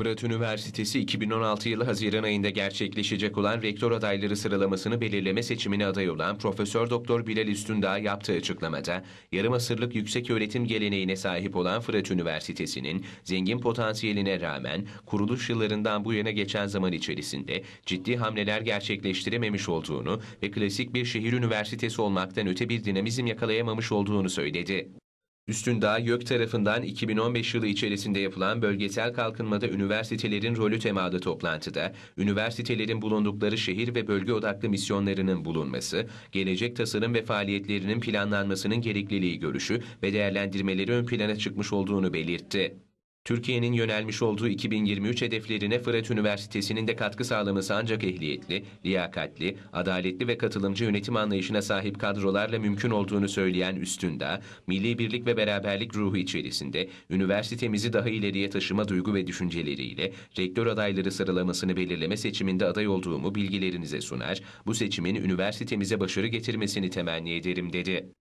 Fırat Üniversitesi 2016 yılı Haziran ayında gerçekleşecek olan rektör adayları sıralamasını belirleme seçimine aday olan Profesör Doktor Bilal Üstündağ yaptığı açıklamada, yarım asırlık yüksek öğretim geleneğine sahip olan Fırat Üniversitesi'nin zengin potansiyeline rağmen kuruluş yıllarından bu yana geçen zaman içerisinde ciddi hamleler gerçekleştirememiş olduğunu ve klasik bir şehir üniversitesi olmaktan öte bir dinamizm yakalayamamış olduğunu söyledi. Üstündağ YÖK tarafından 2015 yılı içerisinde yapılan bölgesel kalkınmada üniversitelerin rolü temalı toplantıda, üniversitelerin bulundukları şehir ve bölge odaklı misyonlarının bulunması, gelecek tasarım ve faaliyetlerinin planlanmasının gerekliliği görüşü ve değerlendirmeleri ön plana çıkmış olduğunu belirtti. Türkiye'nin yönelmiş olduğu 2023 hedeflerine Fırat Üniversitesi'nin de katkı sağlaması ancak ehliyetli, liyakatli, adaletli ve katılımcı yönetim anlayışına sahip kadrolarla mümkün olduğunu söyleyen Üstündağ, milli birlik ve beraberlik ruhu içerisinde üniversitemizi daha ileriye taşıma duygu ve düşünceleriyle rektör adayları sıralamasını belirleme seçiminde aday olduğumu bilgilerinize sunar, bu seçimin üniversitemize başarı getirmesini temenni ederim dedi.